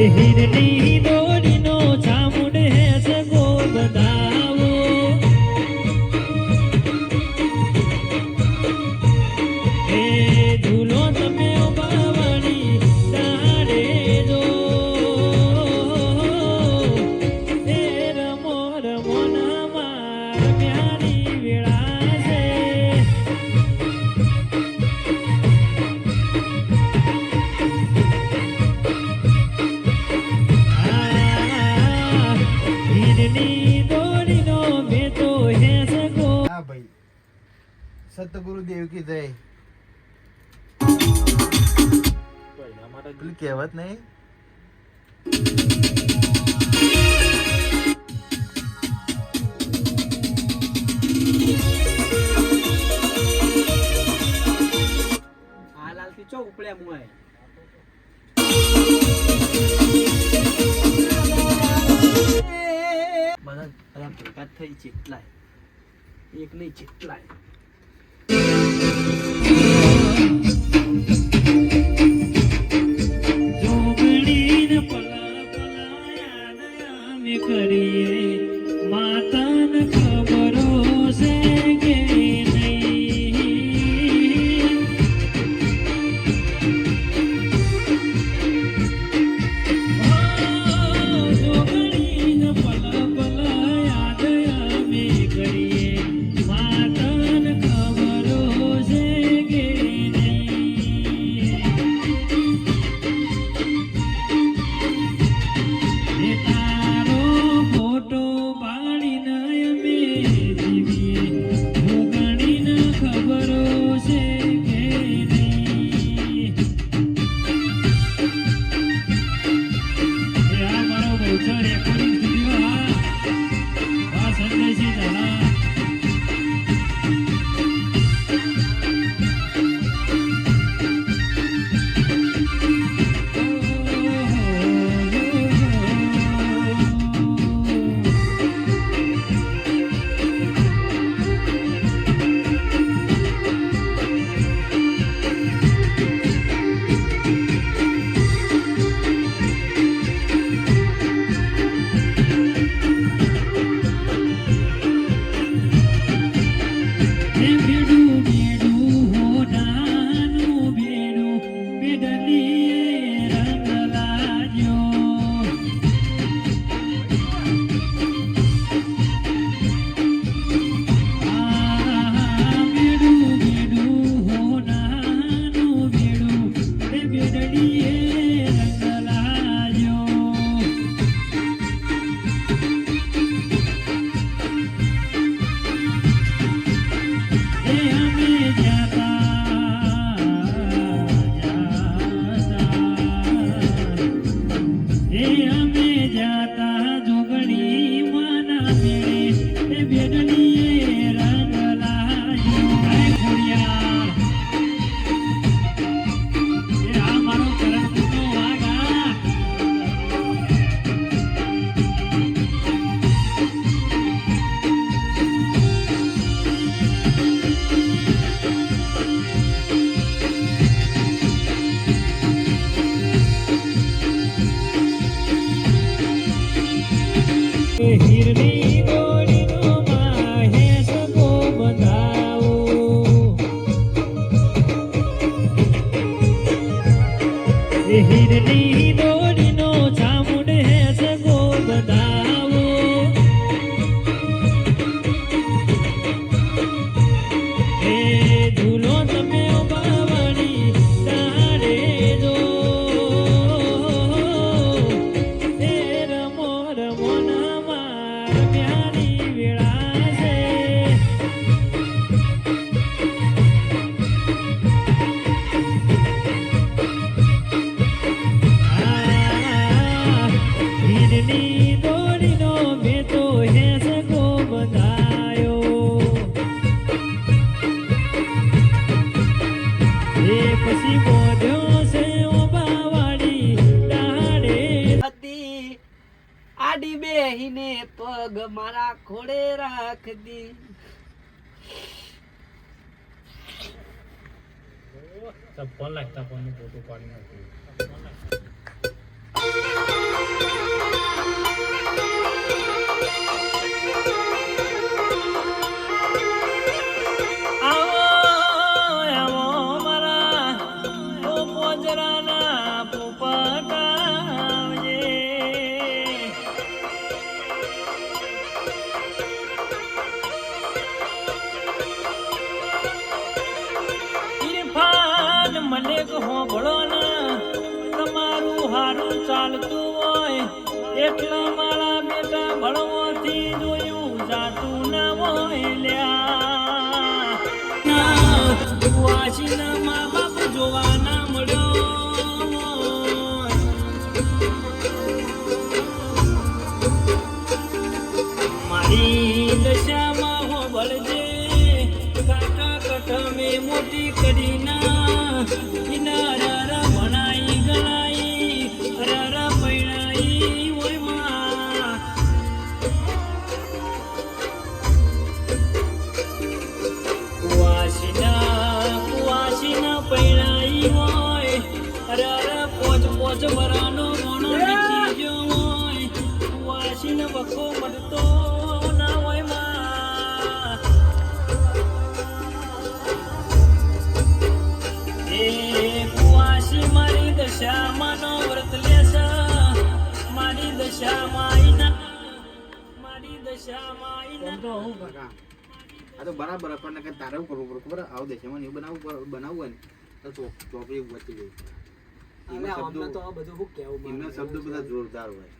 हिरणी दो ના ભાઈ. સતગુરુદેવ કી જય કહેવત નહીં? ચો ઉપડ્યા મુઆય બધા બધા ભેગા થઈ એક નહીં જેટલાય. हिरणी આડી બેહીને પગ મારા ખોડે રાખતી સબ કોણ લાગતા કોણ ફોટો પાડી નાખ્યો હોભળો ના તમારું હારું ચાલતું હોય, એટલા મારા બેટા ભણવાથી જોયું જાતું ના હોય લ્યા. મા બાપ જોવા ઈના આ તો બરાબર આપણને કે તારે કરવું પડે ખબર? આવ દેશમાં એવું બનાવવું પડે- બનાવવું હોય ને તો ચોપડી વચ્ચે જઈ એમના શબ્દો બધા જોરદાર હોય.